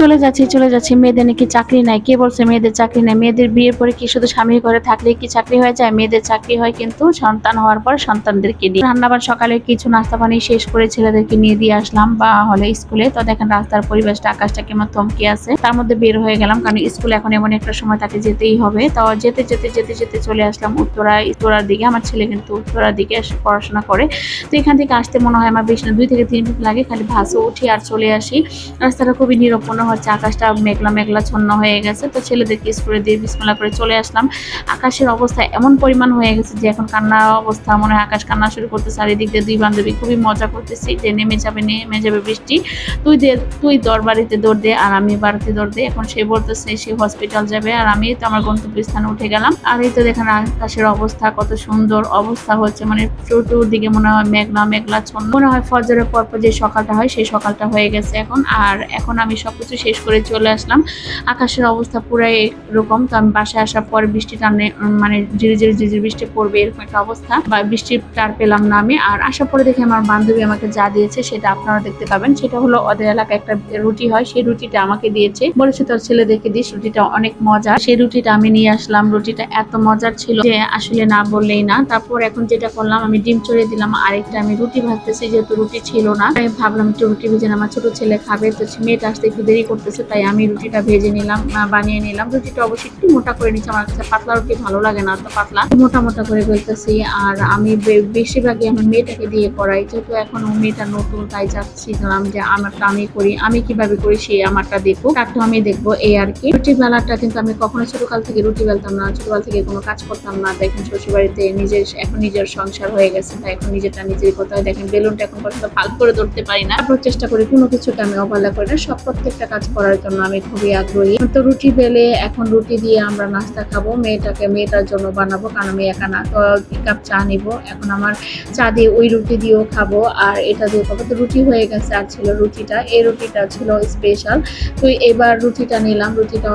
চলে যাচ্ছি চলে যাচ্ছি। মেয়েদের নাকি চাকরি নাই। কে বলছে মেয়েদের চাকরি নাই? মেয়েদের বিয়ের পরে কি শুধু স্বামী ঘরে থাকলে কি চাকরি হয়ে যায়? মেয়েদের চাকরি হয় কিন্তু সন্তান হওয়ার পর সন্তানদেরকে নিয়ে। রান্নাবার সকালে কিছু নাস্তা পানি শেষ করে ছেলেদেরকে নিয়ে দিয়ে আসলাম বা হলে স্কুলে। তো দেখেন রাস্তার পরিবেশটা, আকাশটা কেমন থমকে আছে। তার মধ্যে বের হয়ে গেলাম কারণ স্কুলে এখন এমন একটা সময় তাকে যেতেই হবে। তো যেতে যেতে যেতে যেতে চলে আসলাম উত্তরা, উত্তরার দিকে। আমার ছেলে কিন্তু উত্তরার দিকে পড়াশোনা করে। তো এখান থেকে আসতে মনে হয় আমার বেশ দুই থেকে তিন মিনিট লাগে। খালি ভাসে উঠি আর চলে আসি। রাস্তাটা খুবই নিরব মনে হচ্ছে আকাশটা মেঘলা মেঘলা ছন্ন হয়ে গেছে। তো ছেলেদেরকে স্কুলে দিয়ে বিসমেলা করে চলে আসলাম। আকাশের অবস্থা এমন পরিমাণ হয়ে গেছে যে এখন কান্নার অবস্থা, মনে হয় আকাশ কান্না শুরু করতে চারিদিক দিয়ে দুই বান্ধবী খুবই মজা করতেছি যে নেমে যাবে নেমে যাবে বৃষ্টি। তুই দে, তুই দরবারিতে দৌড় দে আর আমি বাড়িতে দৌড় দে। এখন সে বলতেছে সে হসপিটাল যাবে আর আমি তো আমার গন্তব্যস্থানে উঠে গেলাম। আর এই তো দেখেন আকাশের অবস্থা, কত সুন্দর অবস্থা হচ্ছে। মানে চতুর্দিকে মনে হয় মেঘলা মেঘলা ছন্ন। মনে হয় ফজরের পর যে সকালটা হয়, সেই সকালটা হয়ে গেছে এখন। আর এখন আমি সবকিছু শেষ করে চলে আসলাম। আকাশের অবস্থা পুরাই এরকম। তো আমি বাসায় আসার পর বৃষ্টি টানে মানে ধীরে ধীরে ধীরে বৃষ্টি পড়বে এরকম একটা অবস্থা। বা বৃষ্টির টার পেলাম না আমি। আর আসার পরে দেখে আমার বান্ধবী আমাকে যা দিয়েছে সেটা আপনারা দেখতে পাবেন। সেটা হলো ওদের এলাকায় একটা রুটি হয়। সেই রুটিটা আমাকে দিয়েছে। বলেছে তোর ছেলে দেখে দিস, রুটিটা অনেক মজা সেই রুটিটা আমি নিয়ে আসলাম। রুটিটা এত মজার ছিল যে আসলে না বললেই না। তারপর এখন যেটা করলাম, আমি ডিম চড়িয়ে দিলাম। আরেকটা আমি রুটি ভাজতেছি, যেহেতু রুটি ছিল না। আমি ভাবলাম একটু রুটি ভেজে আমার ছোট ছেলে খাবে। তো মেয়েটা আসতে একটু দেরি করতেছে, তাই আমি রুটিটা ভেজে নিলাম বানিয়ে নিলাম। রুটিটা অবশ্যই একটু মোটা করে নিচ্ছি, আমার কাছে পাতলা রুটি ভালো লাগে না, তো পাতলা। মোটা মোটা করে ফেলতেছি, আর আমি বেশিরভাগই আমার মেয়েটাকে দিয়ে করাই, যেহেতু এখন মেয়েটা নতুন, তাই চাচ্ছিলাম যে আমারটা আমি করি, আমি কীভাবে করি সে আমারটা দেখব তারটা আমি দেখব এই আর কি। রুটি বেলাটা কিন্তু আমি কখনো ছোটকাল থেকে রুটি বেলতাম না, ছোটকাল থেকে কোনো কাজ করতাম না। দেখেন শ্বশুরবাড়িতে নিজের, এখন নিজের সংসার হয়ে গেছে, তাই এখন নিজেরটা নিজেই করতে হয়। দেখেন বেলুনটা এখন পর্যন্ত ভালো করে ধরতে পারি না। তারপর চেষ্টা করি কোনো কিছুকে আমি অবহেলা করি না, সব প্রত্যেকটা কাজ করার জন্য আমি খুবই আগ্রহী। তো রুটি বেলে এখন রুটি দিয়ে আমরা নাস্তা খাব। মেয়েটাকে, মেয়েটার জন্য বানাবো কারণ আমি একা না। তো কাপ চা নিব। এখন আমার চা দিয়ে ওই রুটি দিয়েও খাব আর এটা দিয়ে খাব। তো রুটি হয়ে গেছে আর ছিল রুটিটা। এই রুটিটা ছিল স্পেশাল তো এবার রুটিটা নিলাম। রুটিটা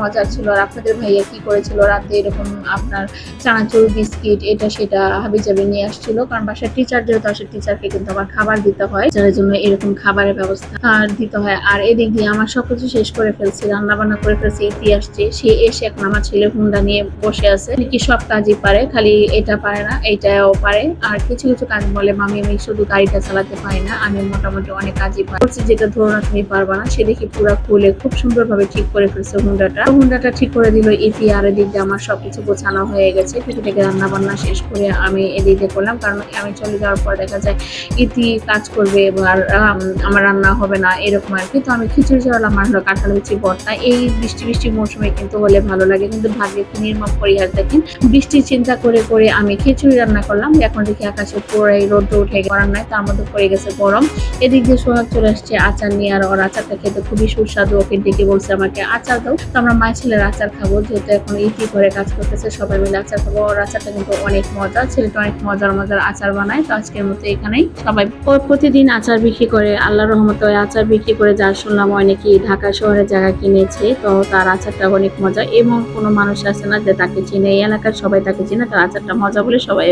মজার ছিল। আর আপনাদের ভাইয়া কি করেছিল? রাতে এরকম আপনার চানাচুর, বিস্কিট, এটা সেটা হাবি জাবি নিয়ে আসছিল। কারণ বাসার টিচার যেহেতু, আসে টিচারকে কিন্তু আবার খাবার দিতে হয়। যার জন্য এরকম খাবারের ব্যবস্থা দিতে হয়। আর এদিক দিয়ে আমার সব কিছু শেষ করে ফেলছি রান্না বান্না করে ফেলছি ইতি আসছে। সে এসে এখন আমার ছেলে হুন্ডা নিয়ে বসে আছে। কি সব কাজই পারে, খালি এটা পারে না, এইটাও পারে। আর কিছু কিছু কাজ বলে, মামি, আমি শুধু গাড়িটা চালাতে পারি না, আমি মোটামুটি অনেক কাজই পারি। যেটা ধরো না, তুমি পারবা না। সে দেখি পুরো খুলে খুব সুন্দরভাবে ঠিক করে ফেলছে হুন্ডাটা। হুন্ডাটা ঠিক করে দিল, ইতি আর এদিক দিয়ে আমার সবকিছু গোছানো হয়ে গেছে। থেকে থেকে রান্না বান্না শেষ করে আমি এদিক করলাম, কারণ আমি চলে যাওয়ার পর দেখা যায় ইতি কাজ করবে আর আমার রান্না হবে না, এরকম আর কি। তো আমি খিচুড়ি চালাম আর হলো কাঁঠাল বিচি ভর্তা। এই বৃষ্টি বৃষ্টি মৌসুমে কিন্তু হলে ভালো লাগে। কিন্তু ভাগ্যে কি নির্মম পরিহার দেখেন। বৃষ্টি চিন্তা করে করে আমি খিচুড়ি রান্না করলাম। এখন দেখি আকাশে পুরাই রোদ উঠে করার নাই, তার মধ্যে পড়ে গেছে গরম। এদিক দিয়ে সোহাগ চলে আসছে আচার নিয়ে আর ওর আচারটা খেতে খুবই সুস্বাদু। ওকে ডেকে বলছে, আমাকে আচার দাও। তো আমরা মায়ের ছেলের আচার খাব। যেহেতু এখন ইতি ঘরে কাজ করতেছে, সবাই মিলে আচার খাব। ওর আচারটা কিন্তু অনেক মজা ছেলেটা অনেক মজার মজার আচার বানায়। তো আজকের মতো এখানেই। সবাই প্রতিদিন আচার বিক্রি করে। আল্লাহ রহমত আচার বিক্রি করে যা শুনলাম অনেকেই ঢাকা শহরে জায়গা কিনেছে, তো তার আচারটা অনেক মজা। এবং কোনো মানুষ আছে না যে তাকে চিনে, এই এলাকার সবাই তাকে চিনে, তার আচারটা মজা বলে সবাই